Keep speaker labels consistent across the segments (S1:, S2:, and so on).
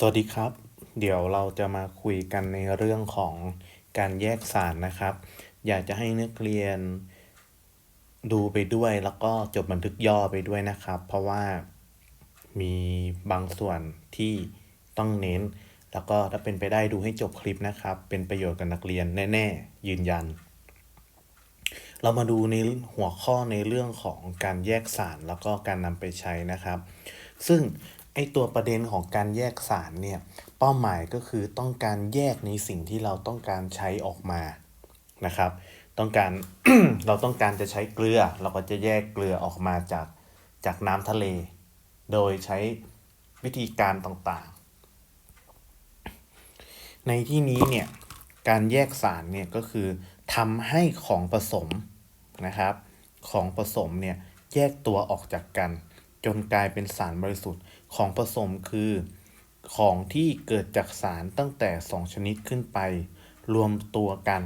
S1: สวัสดีครับ เดี๋ยวเราจะมาคุยกันในเรื่องของการแยกสารนะครับ อยากจะให้นักเรียนดูไปด้วยแล้วก็จดบันทึกย่อไปด้วยนะครับ เพราะว่ามีบางส่วนที่ต้องเน้น แล้วก็ถ้าเป็นไปได้ดูให้จบคลิปนะครับ เป็นประโยชน์กับนักเรียนแน่ ๆ ยืนยัน เรามาดูในหัวข้อในเรื่องของการแยกสารแล้วก็การนำไปใช้นะครับ ซึ่ง ไอตัวประเด็นของการแยกสารเนี่ยเป้าหมายก็คือต้องการแยกในสิ่งที่เราต้องการใช้ออกมานะครับ ต้องการเราต้องการจะใช้เกลือ เราก็จะแยกเกลือออกมาจากจากน้ำทะเล โดยใช้วิธีการต่างๆ ในที่นี้เนี่ยการแยกสารเนี่ยก็คือทำให้ของผสมนะครับ ของผสมเนี่ยแยกตัวออกจากกัน จนกลายเป็นสารบริสุทธิ์ ของผสมคือของที่เกิดจากสารตั้งแต่ 2 ชนิดขึ้นไป รวมตัวกัน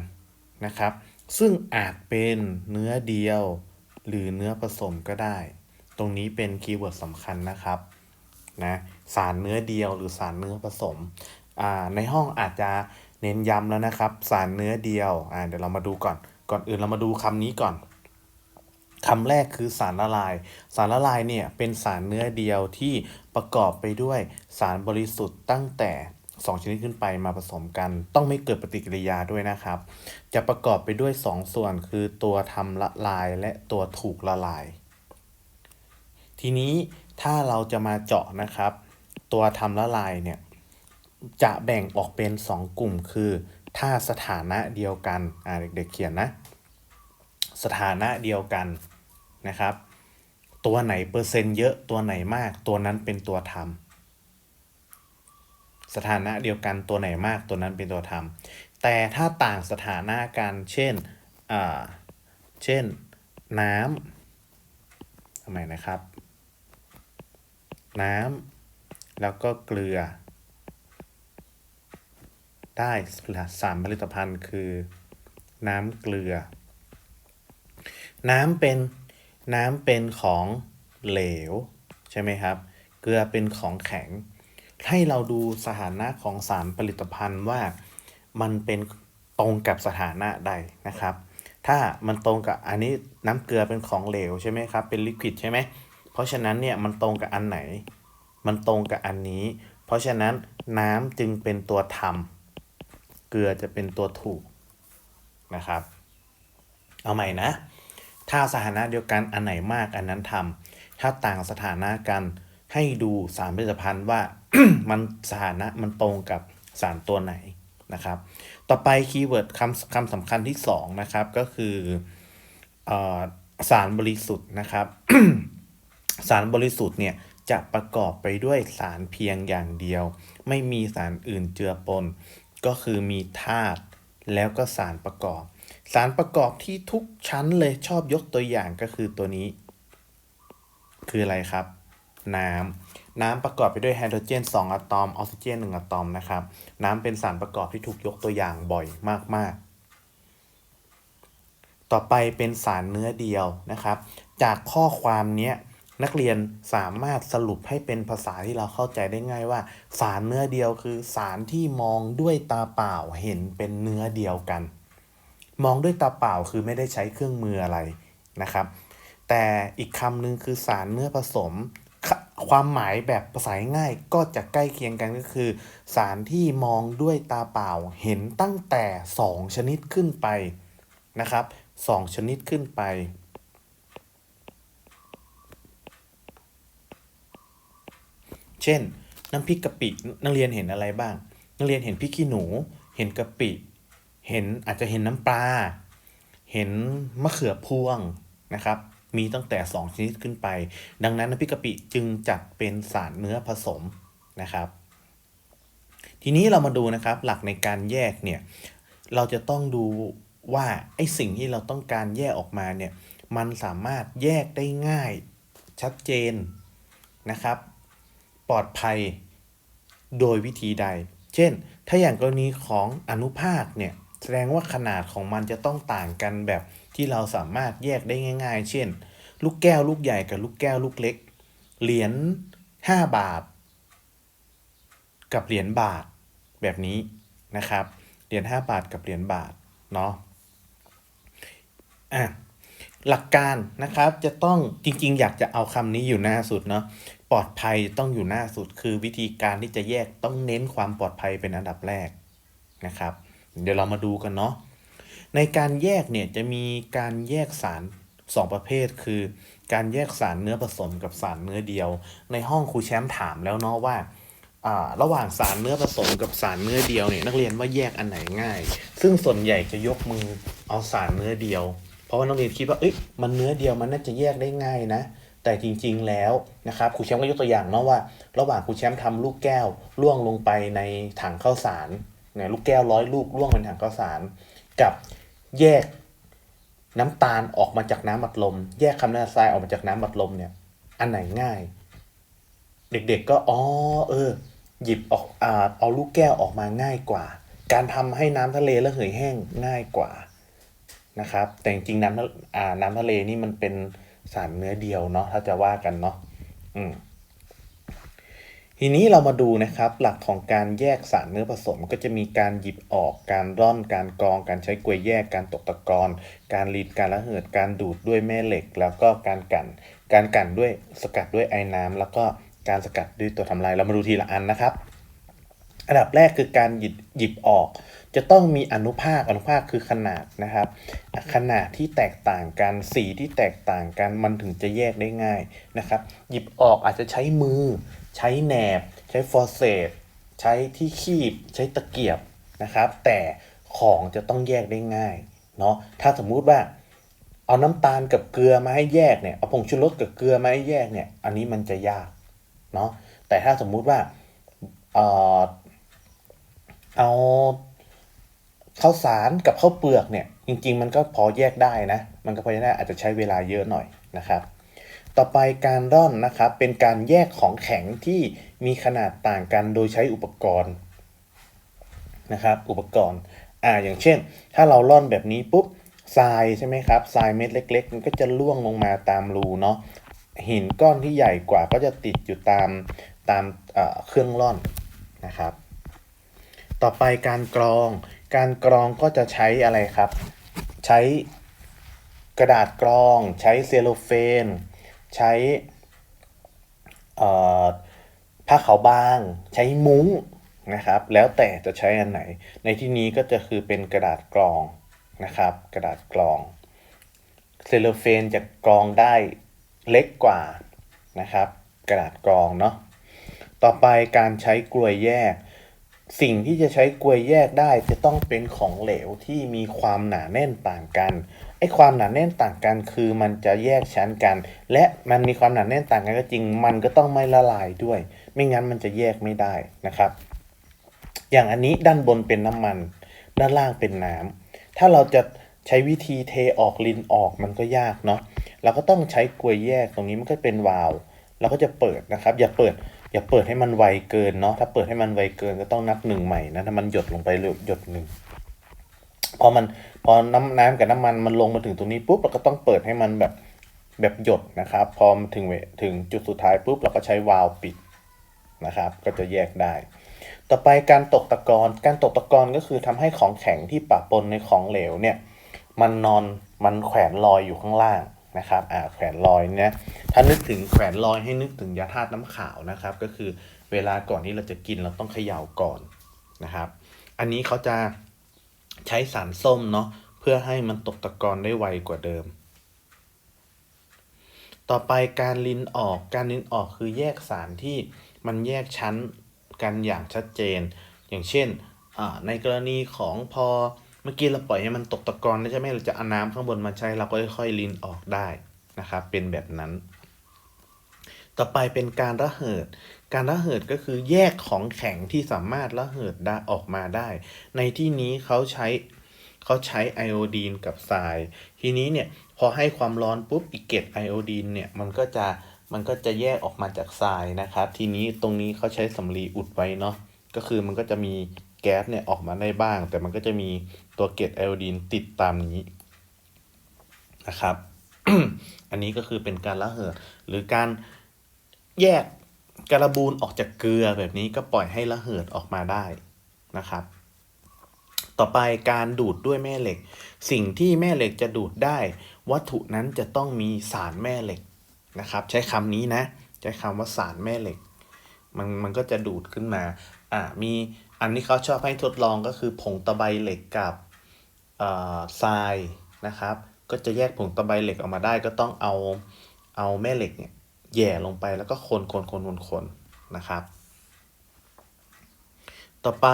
S1: นะครับ ซึ่งอาจเป็นเนื้อเดียว หรือเนื้อผสมก็ได้ ตรงนี้เป็นคีย์เวิร์ดสำคัญนะครับนะสารเนื้อเดียวหรือสารเนื้อผสมในห้องอาจจะเน้นย้ำแล้วนะครับ สารเนื้อเดียวเดี๋ยวเรามาดูก่อน ก่อนอื่นเรามาดูคำนี้ก่อน คำแรกคือสารละลาย สารละลายเนี่ยเป็นสารเนื้อเดียวที่ประกอบไปด้วยสารบริสุทธิ์ตั้งแต่ 2 ชนิดขึ้นไปมาผสมกัน ต้องไม่เกิดปฏิกิริยาด้วยนะครับ จะประกอบไปด้วย 2ส่วนคือตัวทำละลายและตัวถูกละลาย ทีนี้ถ้าเราจะมาเจาะนะครับ ตัวทำละลายเนี่ยจะแบ่งออกเป็น 2 กลุ่มคือ ถ้าสถานะเดียวกันอ่าเด็กๆเขียนนะ สถานะเดียวกัน นะครับ ตัวไหนเปอร์เซ็นต์เยอะตัวไหนมาก ตัวนั้นเป็นตัวทำสถานะเดียวกันตัวไหนมากตัวนั้นเป็นตัวทำแต่ถ้าต่างสถานะกันเช่นเช่นน้ำทำไมนะครับ น้ำแล้วก็เกลือ ได้สารผลิตภัณฑ์คือ น้ำเกลือ น้ำเป็น น้ำเป็นของเหลว ใช่ไหมครับ เกลือเป็นของแข็ง ให้เราดูสถานะของสารผลิตภัณฑ์ว่ามันเป็นตรงกับสถานะใดนะครับ ถ้ามันตรงกับอันนี้น้ำเกลือเป็นของเหลวใช่ไหมครับ เป็นลิควิดใช่ไหมเพราะฉะนั้นเนี่ยมันตรงกับอันไหน มันตรงกับอันนี้ เพราะฉะนั้นน้ำจึงเป็นตัวทำเกลือจะเป็นตัวถูกนะครับ เอาใหม่นะ ถ้าสถานะเดียวกันอันไหนมากอันนั้นทำถ้าต่างสถานะกันให้ดูสารผลิตภัณฑ์ว่ามันสถานะมันตรงกับสารตัวไหนนะครับ ต่อไปคีย์เวิร์ดคำคำสำคัญที่สองนะครับก็คือเออสารบริสุทธิ์นะครับ สารบริสุทธิ์เนี่ยจะประกอบไปด้วยสารเพียงอย่างเดียว ไม่มีสารอื่นเจือปน ก็คือมีธาตุแล้วก็สารประกอบ สารประกอบที่ทุกชั้นเลยชอบยกตัวอย่างก็คือตัวนี้ คืออะไรครับ น้ำน้ำประกอบไปด้วยไฮโดรเจน 2อะตอมออกซิเจน 1อะตอมนะครับ น้ำเป็นสารประกอบที่ถูกยกตัวอย่างบ่อยมากๆ ต่อไปเป็นสารเนื้อเดียวนะครับ จากข้อความนี้นักเรียนสามารถสรุปให้เป็นภาษาที่เราเข้าใจได้ง่ายว่า สารเนื้อเดียวคือสารที่มองด้วยตาเปล่าเห็นเป็นเนื้อเดียวกัน มองด้วยตาเปล่าคือไม่ได้ใช้เครื่องมืออะไรนะครับ แต่อีกคำหนึ่งคือสารเนื้อผสม ความหมายแบบภาษาง่ายก็จะใกล้เคียงกันก็คือ สารที่มองด้วยตาเปล่าเห็นตั้งแต่ 2 ชนิดขึ้นไปนะครับ2ชนิดขึ้นไป เช่น น้ำพริกกะปินักเรียนเห็นอะไรบ้าง นักเรียนเห็นพริกขี้หนู เห็นกะปิ เห็นอาจจะเห็นน้ำปลา เห็นมะเขือพวงนะครับ มีตั้งแต่ 2 ชนิดขึ้นไป ดังนั้นน้ำพริกกะปิจึงจัดเป็นสารเนื้อผสมนะครับ ทีนี้เรามาดูนะครับหลักในการแยกเนี่ยเราจะต้องดูว่าไอ้สิ่งที่เราต้องการแยกออกมาเนี่ยมันสามารถแยกได้ง่ายชัดเจนนะครับ ปลอดภัยโดยวิธีใด เช่น ถ้าอย่างกรณีของอนุภาคเนี่ย แสดงว่าขนาดของมันจะต้องต่างกันแบบที่เราสามารถแยกได้ง่าย ๆ เช่น ลูกแก้วลูกใหญ่กับลูกแก้วลูกเล็ก เหรียญ5บาท กับเหรียญบาทแบบนี้นะครับ เหรียญ5บาทกับเหรียญบาทเนาะอะหลักการนะครับจะต้องจริง ๆ อยากจะเอาคำนี้อยู่หน้าสุดเนาะปลอดภัยต้องอยู่หน้าสุด คือวิธีการที่จะแยกต้องเน้นความปลอดภัยเป็นอันดับแรกนะครับ เดี๋ยวเรามาดูกันเนาะในการแยกเนี่ยจะมีการแยกสารสองประเภท คือ การแยกสารเนื้อผสมกับสารเนื้อเดียว ในห้องครูแชมป์ถามแล้วเนาะว่าอ่าระหว่างสารเนื้อผสมกับสารเนื้อเดียวเนี่ยนักเรียนว่าแยกอันไหนง่าย ซึ่งส่วนใหญ่จะยกมือเอาสารเนื้อเดียว เพราะว่านักเรียนคิดว่าเอ้ยมันเนื้อเดียวมันน่าจะแยกได้ง่ายนะ แต่จริงๆแล้วนะครับครูแชมป์ก็ยกตัวอย่างเนาะว่า ระหว่างครูแชมป์ทำลูกแก้วล่วงลงไปในถังข้าวสาร เนี่ยลูกแก้วร้อยลูกล่วงเป็นถังข้าวสาร กับแยกน้ำตาลออกมาจากน้ำบัดลม แยกคาร์บอนไดออกไซด์ออกมาจากน้ำบัดลมเนี่ย อันไหนง่าย เด็กๆก็อ๋อเออ หยิบออกอ่าเอาลูกแก้วออกมาง่ายกว่า การทำให้น้ำทะเลระเหยแห้งง่ายกว่านะครับ แต่จริงน้ำทะอ่าน้ำทะเลนี่มันเป็นสารเนื้อเดียวเนาะถ้าจะว่ากันเนาะอืม ทีนี้เรามาดูนะครับหลักของการแยกสารเนื้อผสมก็จะมีการหยิบออกการร่อนการกรอง การใช้กลวยแยกการตกตะกอนการรีดการระเหิดการดูดด้วยแม่เหล็ก แล้วก็การกั่นการกั่นด้วยสกัดด้วยไอ้น้ำแล้วก็การสกัดด้วยตัวทำลายเรามาดูทีละอันนะครับ อันดับแรกคือการหยิบหยิบออก จะต้องมีอนุภาคอนุภาคคือขนาดนะครับ ขนาดที่แตกต่างกันสีที่แตกต่างกันมันถึงจะแยกได้ง่ายนะครับ หยิบออกอาจจะใช้มือ ใช้แหนบ ใช้ฟอร์เซตใช้ที่คีบ ใช้ตะเกียบนะครับ แต่ของจะต้องแยกได้ง่ายเนาะถ้าสมมุติว่าเอาน้ำตาลกับเกลือมาให้แยกเนี่ยเอาผงชูรสกับเกลือมาให้แยกเนี่ย อันนี้มันจะยากเนาะแต่ถ้าสมมุติว่าเออเอาข้าวสารกับข้าวเปลือกเนี่ย จริง ๆ มันก็พอแยกได้นะ มันก็พอแยกได้อาจจะใช้เวลาเยอะหน่อยนะครับ ต่อไปการร่อนนะครับเป็นการแยกของแข็งที่มีขนาดต่างกันโดยใช้อุปกรณ์นะครับอุปกรณ์อ่าอย่างเช่น ถ้าเราร่อนแบบนี้ปุ๊บทรายใช่ไหมครับทรายเม็ดเล็ก ๆ มันก็จะล่วงลงมาตามรูเนาะหินก้อนที่ใหญ่กว่าก็จะติดอยู่ตามตามเครื่องร่อนนะครับ ต่อไปการกรอง การกรองก็จะใช้อะไรครับ ใช้กระดาษกรอง ใช้เซลโลเฟน ใช้ผ้าขาวบาง ใช้มุ้งนะครับ แล้วแต่จะใช้อันไหน ในที่นี้ก็จะคือเป็นกระดาษกรองนะครับ กระดาษกรองเซลโลเฟนจะกรองได้เล็กกว่านะครับ กระดาษกรองเนาะต่อไปการใช้กลวยแยก สิ่งที่จะใช้กลวยแยกได้จะต้องเป็นของเหลวที่มีความหนาแน่นต่างกัน ไอ้ความหนาแน่นต่างกันคือมันจะแยกชั้นกัน และมันมีความหนาแน่นต่างกันก็จริง มันก็ต้องไม่ละลายด้วย ไม่งั้นมันจะแยกไม่ได้นะครับ อย่างอันนี้ด้านบนเป็นน้ำมัน ด้านล่างเป็นน้ำถ้าเราจะใช้วิธีเทออกลินออกมันก็ยากเนาะเราก็ต้องใช้กลวยแยกตรงนี้มันก็เป็นวาล์วเราก็จะเปิดนะครับ อย่าเปิด อย่าเปิดให้มันไวเกินเนาะถ้าเปิดให้มันไวเกินก็ต้องนับหนึ่งใหม่นะถ้ามันหยดลงไปหยดหนึ่ง พอมันพอน้ำน้ำกับน้ำมันมันลงมาถึงตรงนี้ปุ๊บเราก็ต้องเปิดให้มันแบบแบบหยดนะครับ พอมาถึงถึงจุดสุดท้ายปุ๊บเราก็ใช้วาล์วปิดนะครับ ก็จะแยกได้ ต่อไปการตกตะกอนการตกตะกอนก็คือทำให้ของแข็งที่ปะปนในของเหลวเนี่ยมันนอนมันแขวนลอยอยู่ข้างล่างนะครับอ่าแขวนลอยเนี่ยถ้านึกถึงแขวนลอยให้นึกถึงยาธาตุน้ำขาวนะครับ ก็คือเวลาก่อนที่เราจะกินเราต้องเขย่าก่อนนะครับ อันนี้เขาจะ ใช้สารส้มเนาะเพื่อให้มันตกตะกอนได้ไวกว่าเดิม ต่อไปการลินออกการลินออกคือแยกสารที่มันแยกชั้นกันอย่างชัดเจน อย่างเช่นในกรณีของพอเมื่อกี้เราปล่อยให้มันตกตะกอนใช่ไหมเราจะเอาน้ำข้างบนมาใช้เราก็ค่อยๆลินออกได้นะครับเป็นแบบนั้น ต่อไปเป็นการระเหิด การระเหิดก็คือแยกของแข็งที่สามารถระเหิดได้ออกมาได้ ในที่นี้เขาใช้เขาใช้ไอโอดีนกับทราย ทีนี้เนี่ยพอให้ความร้อนปุ๊บอีกเกตไอโอดีนเนี่ยมันก็จะมันก็จะแยกออกมาจากทรายนะครับ ทีนี้ตรงนี้เขาใช้สำลีอุดไว้เนาะก็คือมันก็จะมีแก๊สเนี่ยออกมาได้บ้าง แต่มันก็จะมีตัวเกตไอโอดีนติดตามนี้นะครับ อันนี้ก็คือเป็นการระเหิดหรือการ แยกการบูนออกจากเกลือแบบนี้ก็ปล่อยให้ระเหิดออกมาได้นะครับ ต่อไปการดูดด้วยแม่เหล็ก สิ่งที่แม่เหล็กจะดูดได้ วัตถุนั้นจะต้องมีสารแม่เหล็กนะครับ ใช้คำนี้นะ ใช้คำว่าสารแม่เหล็ก มันมันก็จะดูดขึ้นมาอ่ามีอันที่เขาชอบให้ทดลองก็คือผงตะไบเหล็กกับอ่อทรายนะครับ ก็จะแยกผงตะไบเหล็กออกมาได้ก็ต้องเอาเอาแม่เหล็กเนี่ย แหย่ลงไปแล้วก็คนคนคนคนคนนะครับ ต่อไป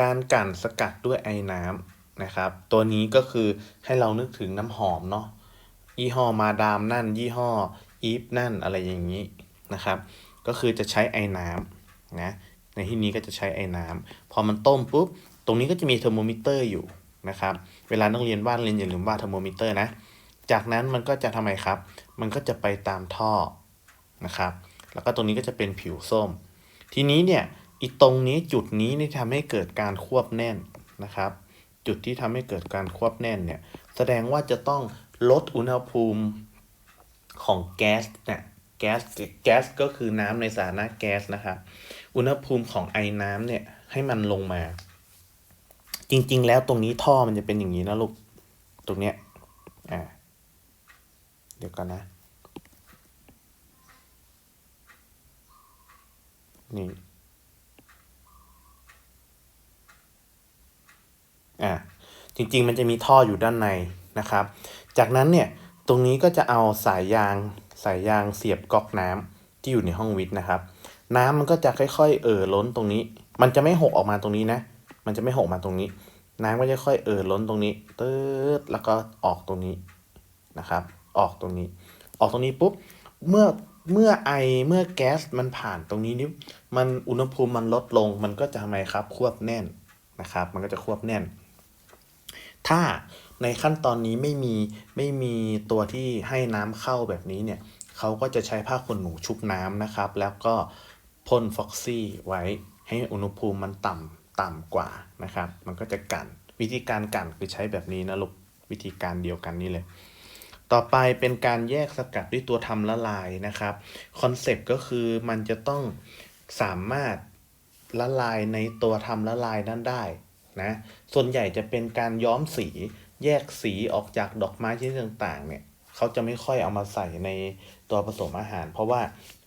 S1: การกั่นสกัดด้วยไอ้น้ำนะครับ ตัวนี้ก็คือให้เรานึกถึงน้ำหอมเนาะยี่ห้อมาดามนั่น ยี่ห้ออีฟนั่นอะไรอย่างนี้นะครับ ก็คือจะใช้ไอ้น้ำนะในที่นี้ก็จะใช้ไอ้น้ำพอมันต้มปุ๊บตรงนี้ก็จะมีเทอร์โมมิเตอร์อยู่นะครับ เวลานักเรียนวาดเรียนอย่าลืมวาดเทอร์โมมิเตอร์นะ จากนั้นมันก็จะทำไมครับ มันก็จะไปตามท่อ นะครับ แล้วก็ตรงนี้ก็จะเป็นผิวส้ม ทีนี้เนี่ยอีตรงนี้จุดนี้นี่ทำให้เกิดการควบแน่นนะครับ จุดที่ทำให้เกิดการควบแน่นเนี่ยแสดงว่าจะต้องลดอุณหภูมิของแก๊สเนี่ยแก๊สแก๊สก็คือน้ำในสานะแก๊สนะครับอุณหภูมิของไอ้น้ำเนี่ยให้มันลงมา จริง ๆ แล้วตรงนี้ท่อมันจะเป็นอย่างนี้นะลูกตรงเนี้ยอ่าเดี๋ยวก่อนนะ นี่อ่าจริงๆมันจะมีท่ออยู่ด้านในนะครับ จากนั้นเนี่ยตรงนี้ก็จะเอาสายยางสายยางเสียบก๊อกน้ำที่อยู่ในห้องวิทย์นะครับ น้ำมันก็จะค่อย ๆ เอ่อล้นตรงนี้ มันจะไม่หกออกมาตรงนี้นะ มันจะไม่หกมาตรงนี้ น้ำก็จะค่อยเอ่อล้นตรงนี้ตืดแล้วก็ออกตรงนี้นะครับ ออกตรงนี้ ออกตรงนี้ปุ๊บเมื่อ เมื่อไอเมื่อแก๊สมันผ่านตรงนี้นี่มันอุณหภูมิมันลดลง มันก็จะทำไมครับควบแน่นนะครับ มันก็จะควบแน่น ถ้าในขั้นตอนนี้ไม่มีไม่มีตัวที่ให้น้ำเข้าแบบนี้เนี่ยเขาก็จะใช้ผ้าขนหนูชุบน้ำนะครับ แล้วก็พ่นฟ็อกซี่ไว้ให้อุณหภูมิมันต่ำต่ำกว่านะครับ มันก็จะกัน วิธีการกันคือใช้แบบนี้นะลูกวิธีการเดียวกันนี่เลย ต่อไปเป็นการแยกสกัดด้วยตัวทำละลายนะครับคอนเซปต์ก็คือมันจะต้องสามารถละลายในตัวทำละลายนั้นได้นะส่วนใหญ่จะเป็นการย้อมสีแยกสีออกจากดอกไม้ชนิดต่างๆ เนี่ยเขาจะไม่ค่อยเอามาใส่ในตัวผสมอาหาร เพราะว่า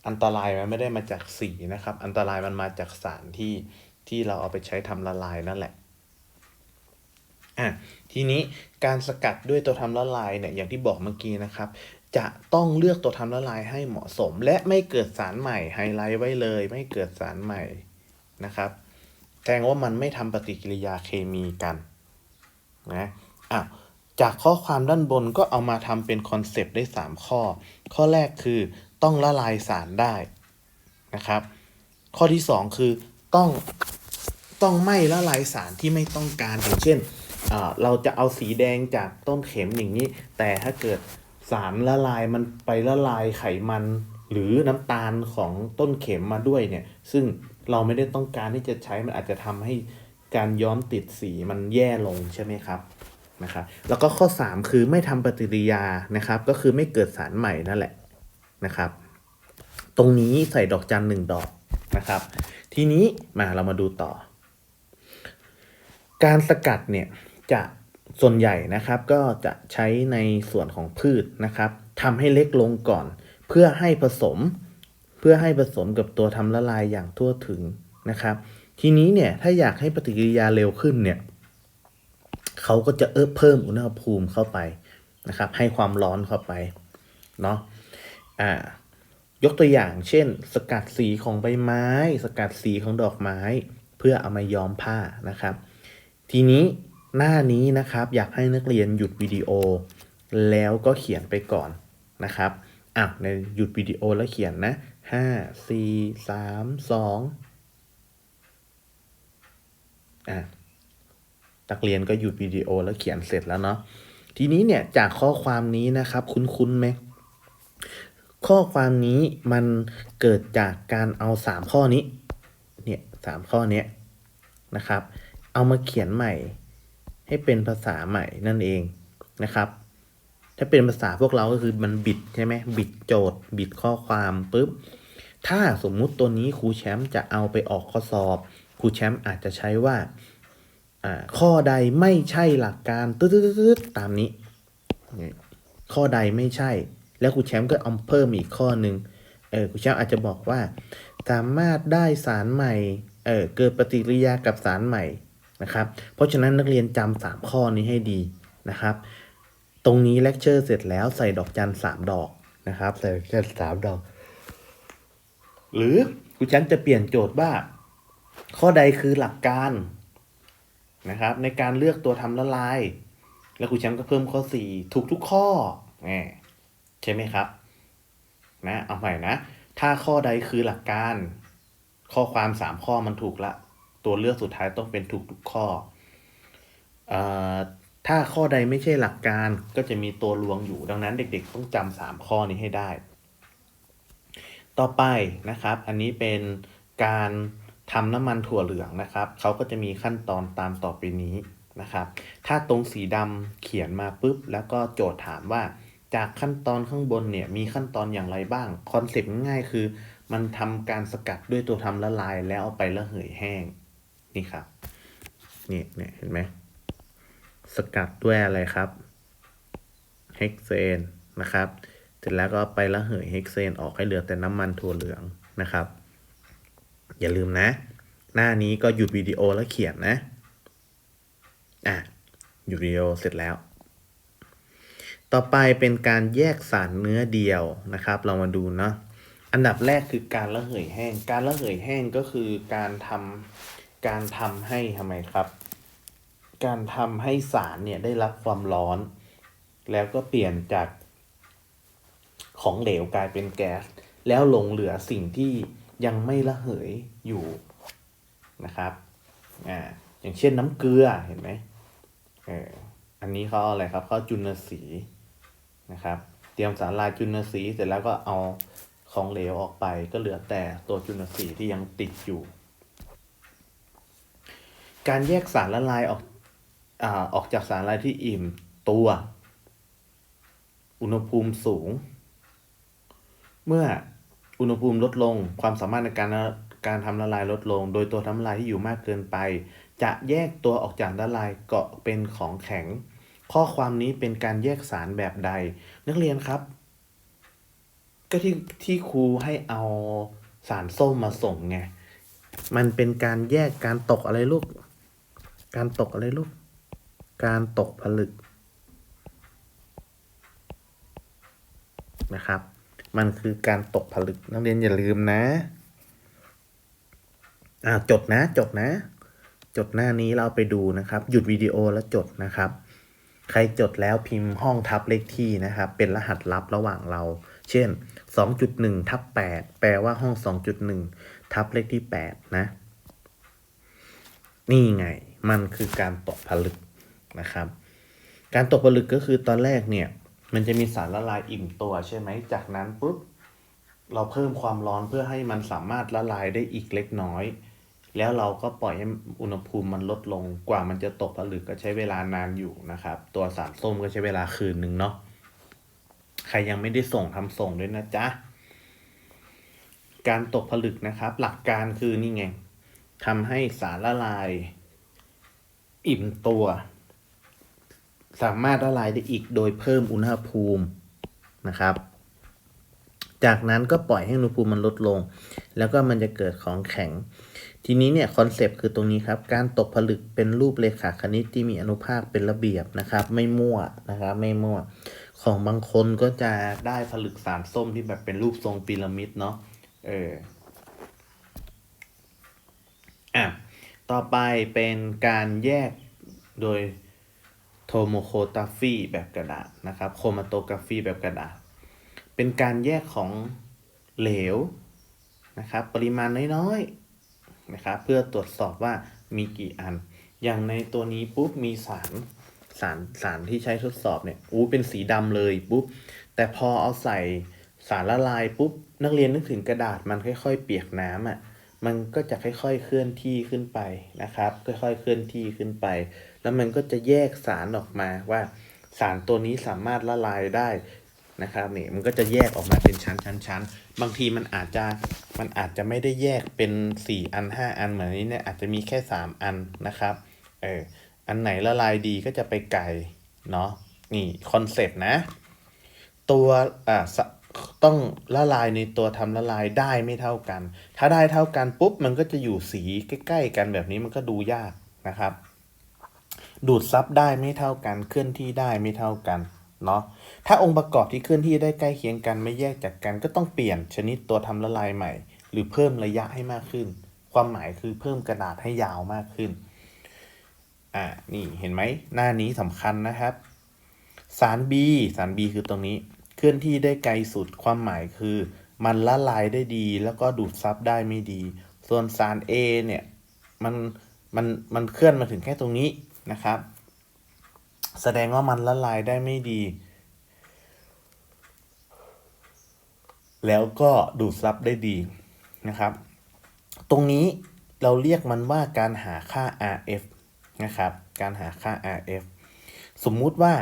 S1: อันตรายมันไม่ได้มาจากสีนะครับ อันตรายมันมาจากสารที่ที่เราเอาไปใช้ทำละลายนั่นแหละ อะทีนี้การสกัดด้วยตัวทำละลายเนี่ยอย่างที่บอกเมื่อกี้นะครับ จะต้องเลือกตัวทำละลายให้เหมาะสม และไม่เกิดสารใหม่ไฮไลท์ไว้เลย ไม่เกิดสารใหม่นะครับแสดงว่ามันไม่ทำปฏิกิริยาเคมีกันนะอะจากข้อความด้านบนก็เอามาทำเป็นคอนเซปต์ได้ 3 ข้อ ข้อแรกคือต้องละลายสารได้นะครับ ข้อที่ 2 คือต้องต้องไม่ละลายสารที่ไม่ต้องการอย่างเช่น เราจะเอาสีแดงจากต้นเข็มอย่างนี้ แต่ถ้าเกิดสารละลายมันไปละลายไขมันหรือน้ำตาลของต้นเข็มมาด้วยเนี่ย ซึ่งเราไม่ได้ต้องการที่จะใช้มันอาจจะทำให้การย้อมติดสีมันแย่ลงใช่ไหมครับนะครับแล้วก็ข้อ 3 คือไม่ทำปฏิกิริยานะครับ ก็คือไม่เกิดสารใหม่นั่นแหละนะครับ ตรงนี้ใส่ดอกจันหนึ่งดอกนะครับ ทีนี้มาเรามาดูต่อ การสกัดเนี่ย จะส่วนใหญ่นะครับก็จะใช้ในส่วนของพืชนะครับทำให้เล็กลงก่อน เพื่อให้ผสม เพื่อให้ผสมกับตัวทำละลายอย่างทั่วถึงนะครับ ทีนี้เนี่ยถ้าอยากให้ปฏิกิริยาเร็วขึ้นเนี่ยเขาก็จะเอิบเพิ่มอุณหภูมิเข้าไปนะครับ ให้ความร้อนเข้าไปเนาะอ่ายกตัวอย่างเช่น สกัดสีของใบไม้ สกัดสีของดอกไม้ เพื่อเอามาย้อมผ้านะครับ ทีนี้ หน้านี้นะครับอยากให้นักเรียนหยุดวิดีโอ แล้วก็เขียนไปก่อนนะครับอะในหยุดวิดีโอแล้วเขียนนะห้าสี่สามสองอะนักเรียนก็หยุดวิดีโอแล้วเขียนเสร็จแล้วเนาะทีนี้เนี่ยจากข้อความนี้นะครับคุ้นๆไหมข้อความนี้มันเกิดจากการเอาสามข้อนี้เนี่ยสามข้อนี้นะครับ เอามาเขียนใหม่ ให้เป็นภาษาใหม่นั่นเองนะครับ ถ้าเป็นภาษาพวกเราก็คือมันบิดใช่ไหมบิดโจทย์ บิดข้อความปุ๊บถ้าสมมุติตัวนี้ครูแชมป์จะเอาไปออกข้อสอบครูแชมป์อาจจะใช้ว่าอ่าข้อใดไม่ใช่หลักการตืดๆๆตามนี้นี่ข้อใดไม่ใช่ แล้วครูแชมป์ก็เอาเพิ่มอีกข้อหนึ่งเออครูแชมป์อาจจะบอกว่า สามารถได้สารใหม่เออเกิดปฏิกิริยากับสารใหม่ นะครับ เพราะฉะนั้นนักเรียนจำสามข้อนี้ให้ดีนะครับ ตรงนี้เลคเชอร์เสร็จแล้วใส่ดอกจันสามดอกนะครับใส่ดอกจันสามดอก หรือครูแชมป์จะเปลี่ยนโจทย์ว่า ข้อใดคือหลักการนะครับ ในการเลือกตัวทำละลาย แล้วครูแชมป์ก็เพิ่มข้อสี่ถูกทุกข้อแหมใช่ไหมครับนะเอาใหม่นะ ถ้าข้อใดคือหลักการ ข้อความสามข้อมันถูกละ ตัวเลือกสุดท้ายต้องเป็นถูกทุกข้อเอ่อถ้าข้อใดไม่ใช่หลักการก็จะมีตัวลวงอยู่ดังนั้นเด็กๆ ต้องจำสามข้อนี้ให้ได้ ต่อไปนะครับ อันนี้เป็นการทำน้ำมันถั่วเหลืองนะครับ เขาก็จะมีขั้นตอนตามต่อไปนี้นะครับ ถ้าตรงสีดำเขียนมาปุ๊บ แล้วก็โจทย์ถามว่า จากขั้นตอนข้างบนเนี่ยมีขั้นตอนอย่างไรบ้าง คอนเซปต์ง่ายคือ มันทำการสกัดด้วยตัวทำละลายแล้วเอาไประเหยแห้ง นี่ครับ นี่เนี่ยเห็นไหม สกัดด้วยอะไรครับ เฮกเซนนะครับ เสร็จแล้วก็ไประเหยเฮกเซนออกให้เหลือแต่น้ำมันถั่วเหลืองนะครับ อย่าลืมนะ หน้านี้ก็หยุดวิดีโอแล้วเขียนนะ อะ หยุดวิดีโอเสร็จแล้ว ต่อไปเป็นการแยกสารเนื้อเดียวนะครับ เรามาดูเนาะอันดับแรกคือการระเหยแห้ง การระเหยแห้งก็คือการทำ การทำให้ทำไมครับ การทำให้สารเนี่ยได้รับความร้อน แล้วก็เปลี่ยนจากของเหลวกลายเป็นแก๊ส แล้วหลงเหลือสิ่งที่ยังไม่ระเหยอยู่นะครับอ่าอย่างเช่นน้ำเกลือเห็นไหมเอออันนี้เขาอาอะไรครับเขาจุลสีนะครับ เตรียมสารลายจุลสีเสร็จแล้วก็เอาของเหลวออกไปก็เหลือแต่ตัวจุลสีที่ยังติดอยู่ การแยกสารละลายออกอออกจากสารละลายที่อิ่มตัว อุณหภูมิสูง เมื่ออุณหภูมิลดลงความสามารถในการการทำละลายลดลง โดยตัวทำละลายที่อยู่มากเกินไป จะแยกตัวออกจากละลายเกาะเป็นของแข็ง ข้อความนี้เป็นการแยกสารแบบใด นักเรียนครับ ก็ที่ที่ครูให้เอาสารส้มมาส่งไง มันเป็นการแยกการตกอะไรลูก การตกอะไรลูก การตกผลึกนะครับ มันคือการตกผลึกนักเรียนอย่าลืมนะ อ่าจดนะ จดนะ จดหน้านี้เราไปดูนะครับ หยุดวิดีโอแล้วจดนะครับ ใครจดแล้วพิมพ์ห้องทับเลขที่นะครับ เป็นรหัสลับระหว่างเรา เช่น 2.1ทับ8แปลว่าห้อง 2.1 ทับเลขที่ 8 นะ นี่ไง มันคือการตกผลึกนะครับ การตกผลึกก็คือตอนแรกเนี่ย มันจะมีสารละลายอิ่มตัวใช่ไหม จากนั้นปุ๊บเราเพิ่มความร้อนเพื่อให้มันสามารถละลายได้อีกเล็กน้อย แล้วเราก็ปล่อยให้อุณหภูมิมันลดลง กว่ามันจะตกผลึกก็ใช้เวลานานอยู่นะครับ ตัวสารส้มก็ใช้เวลาคืนหนึ่งเนาะ ใครยังไม่ได้ส่งทำส่งด้วยนะจ๊ะ การตกผลึกนะครับ หลักการคือนี่ไงทำให้สารละลาย อิ่มตัว สามารถละลายได้อีกโดยเพิ่มอุณหภูมินะครับ จากนั้นก็ปล่อยให้อุณหภูมิมันลดลง แล้วก็มันจะเกิดของแข็ง ทีนี้เนี่ยคอนเซปต์คือตรงนี้ครับ การตกผลึกเป็นรูปเรขาคณิตที่มีอนุภาคเป็นระเบียบนะครับ ไม่มั่วนะครับ ไม่มั่ว ของบางคนก็จะได้ผลึกสารส้มที่แบบเป็นรูปทรงพีระมิดเนาะเอออะ ต่อไปเป็นการแยกโดยโทโมโคตาฟีแบบกระดาษนะครับโคมาโตกราฟีแบบกระดาษ เป็นการแยกของเหลวนะครับปริมาณน้อยๆนะครับเพื่อตรวจสอบว่ามีกี่อัน อย่างในตัวนี้ปุ๊บมีสารสารสารที่ใช้ทดสอบเนี่ยอู้เป็นสีดำเลยปุ๊บแต่พอเอาใส่สารละลายปุ๊บนักเรียนนึกถึงกระดาษมันค่อย ๆ เปียกน้ำอะ มันก็จะค่อยๆเคลื่อนที่ขึ้นไปนะครับ ค่อยๆเคลื่อนที่ขึ้นไป แล้วมันก็จะแยกสารออกมาว่าสารตัวนี้สามารถละลายได้นะครับนี่มันก็จะแยกออกมาเป็นชั้นชั้นชั้นบางทีมันอาจจะมันอาจจะไม่ได้แยกเป็นสี่อันห้าอันเหมือนนี้เนี่ยอาจจะมีแค่สามอันนะครับเอออันไหนละลายดีก็จะไปไก่เนาะนี่คอนเซปต์นะ ตัวอ่าส ต้องละลายในตัวทำละลายได้ไม่เท่ากัน ถ้าได้เท่ากันปุ๊บมันก็จะอยู่สีใกล้ๆกันแบบนี้มันก็ดูยากนะครับ ดูดซับได้ไม่เท่ากันเคลื่อนที่ได้ไม่เท่ากันเนาะถ้าองค์ประกอบที่เคลื่อนที่ได้ใกล้เคียงกันไม่แยกจากกัน ก็ต้องเปลี่ยนชนิดตัวทำละลายใหม่ หรือเพิ่มระยะให้มากขึ้น ความหมายคือเพิ่มกระดาษให้ยาวมากขึ้นอ่านี่เห็นไหมหน้านี้สำคัญนะครับ สาร B สาร B คือตรงนี้ ลื่อนที่ได้ไกลสุดความหมายคือ มันละลายได้ดี แล้วก็ดูดซับได้ไม่ดี ส่วนสาร A เนี่ยมันมันมันเคลื่อนมาถึงแค่ตรงนี้นะครับ แสดงว่ามันละลายได้ไม่ดี แล้วก็ดูดซับได้ดีนะครับ ตรงนี้เราเรียกมันว่าการหาค่า RF นะครับ การหาค่า RF สมมุติว่า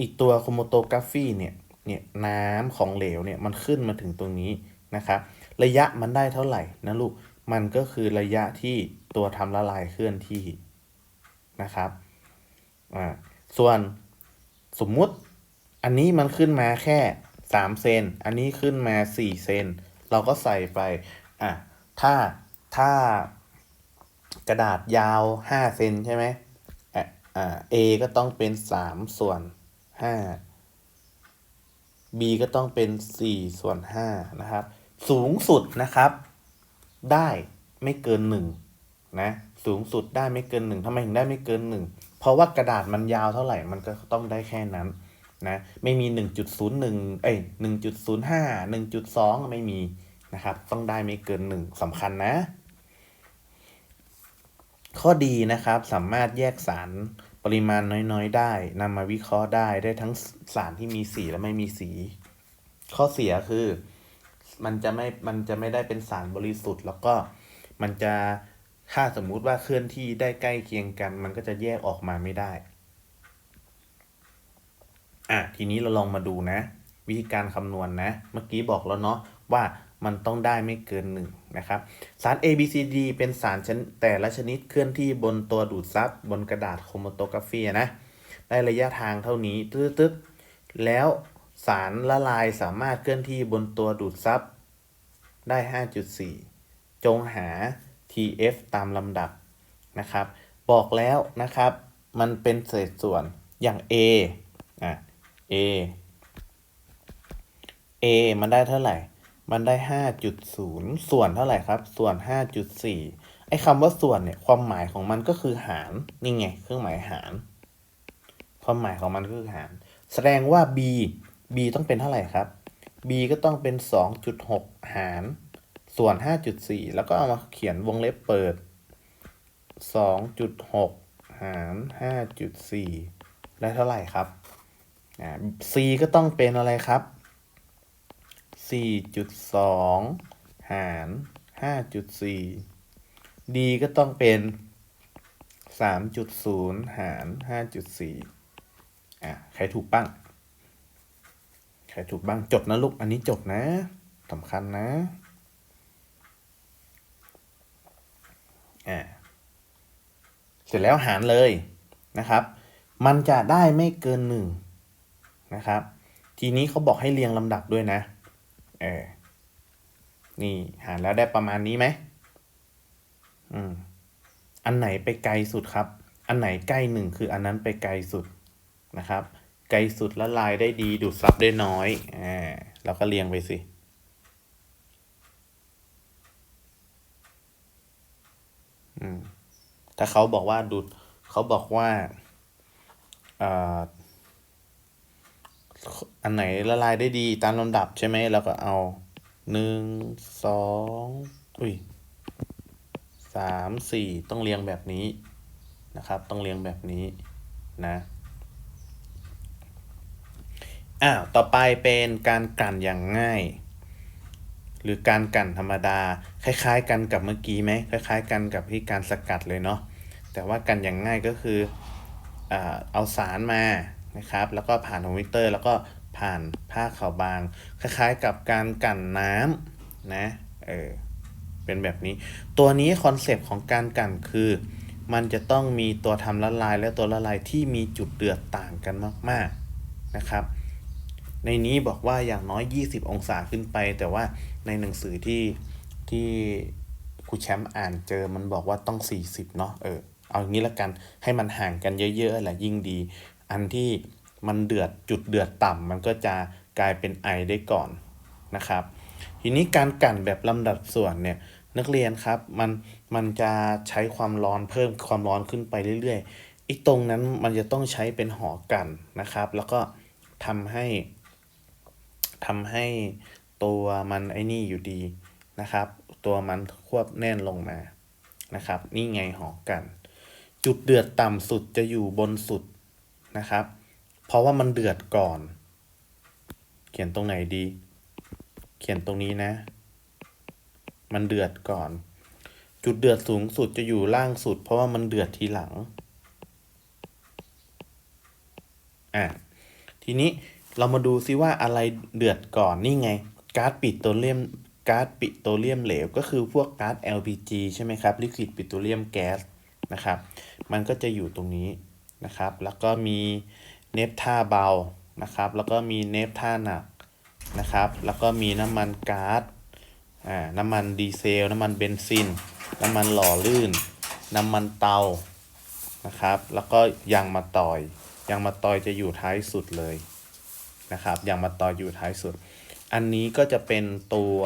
S1: อีกตัวโครโมโตกราฟีเนี่ย เนี่ยน้ำของเหลวเนี่ยมันขึ้นมาถึงตรงนี้นะครับระยะมันได้เท่าไหร่นะลูกมันก็คือระยะที่ตัวทำละลายเคลื่อนที่นะครับอ่าส่วนสมมุติอันนี้มันขึ้นมาแค่3เซนอันนี้ขึ้นมา4เซนเราก็ใส่ไปอะถ้าถ้ากระดาษยาว5เซนใช่ไหมอะอ่า A ก็ต้องเป็น3ส่วน5 B ก็ต้องเป็น 4 ส่วน 5 นะครับ สูงสุดนะครับ ได้ไม่เกิน 1 นะ สูงสุดได้ไม่เกิน 1ทำไมถึงได้ไม่เกิน 1 เพราะว่ากระดาษมันยาวเท่าไหร่ มันก็ต้องได้แค่นั้นนะ ไม่มี 1.01 เอ้ย 1.05 1.2 ไม่มีนะครับ ต้องได้ไม่เกิน 1สำคัญนะ ข้อดีนะครับ สามารถแยกสาร ปริมาณน้อยๆ ได้นำมาวิเคราะห์ได้ได้ทั้งสารที่มีสีและไม่มีสี ข้อเสียคือ มันจะไม่มันจะไม่ได้เป็นสารบริสุทธิ์ แล้วก็มันจะถ้าสมมุติว่าเคลื่อนที่ได้ใกล้เคียงกัน มันก็จะแยกออกมาไม่ได้ อะทีนี้เราลองมาดูนะ วิธีการคำนวณนะเมื่อกี้บอกแล้วเนาะว่า มันต้องได้ไม่เกินหนึ่งนะครับสาร A B C D เป็นสารชนแต่ละชนิดเคลื่อนที่บนตัวดูดซับบนกระดาษโครโมโตกราฟีนะได้ระยะทางเท่านี้ตึ๊ดๆแล้วสารละลายสามารถเคลื่อนที่บนตัวดูดซับได้ 5.4 จงหา TF ตามลำดับนะครับ บอกแล้วนะครับ มันเป็นเศษส่วนอย่าง A อะ A A มันได้เท่าไหร่ มันได้ห้าจุดศูนย์ส่วนเท่าไหร่ครับ ส่วนห้าจุดสี่ไอ้คำว่าส่วนเนี่ยความหมายของมันก็คือหารนี่ไงเครื่องหมายหาร ความหมายของมันก็คือหาร แสดงว่า b b ต้องเป็นเท่าไหร่ครับ b ก็ต้องเป็นสองจุดหกหารส่วนห้าจุดสี่แล้วก็เอามาเขียนวงเล็บเปิดสองจุดหกหารห้าจุดสี่ได้เท่าไหร่ครับอ่า c ก็ต้องเป็นอะไรครับ สี่จุดสองหารห้าจุดสี่ d ก็ต้องเป็นสามจุดศูนย์หารห้าจุดสี่อะ ใครถูกบ้าง ใครถูกบ้าง จดนะลูก อันนี้จดนะสำคัญนะ อ่าเสร็จแล้วหารเลยนะครับ มันจะได้ไม่เกินหนึ่งนะครับ ทีนี้เขาบอกให้เรียงลำดับด้วยนะ เออ นี่หารแล้วได้ประมาณนี้ไหมอืม อันไหนไปไกลสุดครับ อันไหนใกล้หนึ่งคืออันนั้นไปไกลสุดนะครับ ไกลสุดละลายได้ดีดูดซับได้น้อยอ่าเราก็เรียงไปสิอืมถ้าเขาบอกว่าดูดเขาบอกว่าอ่า อันไหนละลายได้ดีตามลำดับใช่ไหมแล้วก็เอาหนึ่งสองอุ้ยสามสี่ต้องเรียงแบบนี้นะครับ ต้องเรียงแบบนี้นะอ้าวต่อไปเป็นการกลั่นอย่างง่าย หรือการกลั่นธรรมดา คล้าย ๆ กันกับเมื่อกี้ไหมคล้าย ๆ กันกับที่การสกัดเลยเนาะแต่ว่ากันอย่างง่ายก็คืออ่าเอาสารมา นะครับ แล้วก็ผ่านทอร์มิเตอร์แล้วก็ผ่านผ้าขาวบาง คล้ายๆกับการกั่นน้ำนะเออเป็นแบบนี้ ตัวนี้คอนเซปต์ของการกั่นคือ มันจะต้องมีตัวทำละลายและตัวละลายที่มีจุดเดือดต่างกันมาก ๆนะครับในนี้บอกว่าอย่างน้อย 20 องศาขึ้นไป แต่ว่าในหนังสือที่ที่ครูแชมป์อ่านเจอมันบอกว่าต้อง 40 เนาะเออ เอาอย่างนี้ละกันให้มันห่างกันเยอะๆแหละยิ่งดี อันที่มันเดือดจุดเดือดต่ำมันก็จะกลายเป็นไอได้ก่อนนะครับ ทีนี้การกั่นแบบลำดับส่วนเนี่ยนักเรียนครับมันมันจะใช้ความร้อนเพิ่มความร้อนขึ้นไปเรื่อยๆอีกตรงนั้นมันจะต้องใช้เป็นหอกันนะครับ แล้วก็ทำให้ทำให้ตัวมันไอ้นี่อยู่ดีนะครับ ตัวมันควบแน่นลงมานะครับ นี่ไงหอกัน จุดเดือดต่ำสุดจะอยู่บนสุด นะครับ เพราะว่ามันเดือดก่อน เขียนตรงไหนดี เขียนตรงนี้นะ มันเดือดก่อน จุดเดือดสูงสุดจะอยู่ล่างสุด เพราะว่ามันเดือดทีหลัง อะ ทีนี้เรามาดูซิว่าอะไรเดือดก่อนนี่ไง ก๊าซปิโตรเลียมก๊าซปิโตรเลียมเหลว ก็คือพวกก๊าซ LPG ใช่ไหมครับ ลิควิดปิโตรเลียมแก๊สนะครับ มันก็จะอยู่ตรงนี้ นะครับ แล้วก็มีเนฟท่าเบานะครับ แล้วก็มีเนฟท่าหนักนะครับ แล้วก็มีน้ำมันก๊าซอ่าน้ำมันดีเซล น้ำมันเบนซิน น้ำมันหล่อลื่น น้ำมันเตานะครับ แล้วก็ยางมาต่อยยางมาต่อยจะอยู่ท้ายสุดเลยนะครับยางมาต่อยอยู่ท้ายสุด อันนี้ก็จะเป็นตัว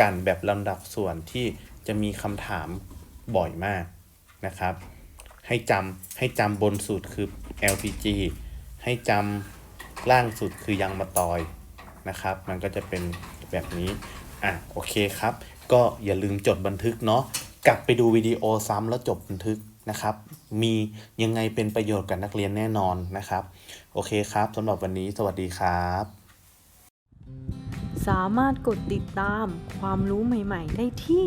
S1: กันแบบลำดับส่วนที่จะมีคำถามบ่อยมากนะครับ ให้จำให้จำบนสุดคือ LPG ให้จำล่างสุดคือยางมาตอยนะครับ มันก็จะเป็นแบบนี้ อะโอเคครับ ก็อย่าลืมจดบันทึกเนาะกลับไปดูวิดีโอซ้ำแล้วจดบันทึกนะครับ มียังไงเป็นประโยชน์กับนักเรียนแน่นอนนะครับ โอเคครับสำหรับวันนี้สวัสดีครับ
S2: สามารถกดติดตามความรู้ใหม่ ๆ ได้ที่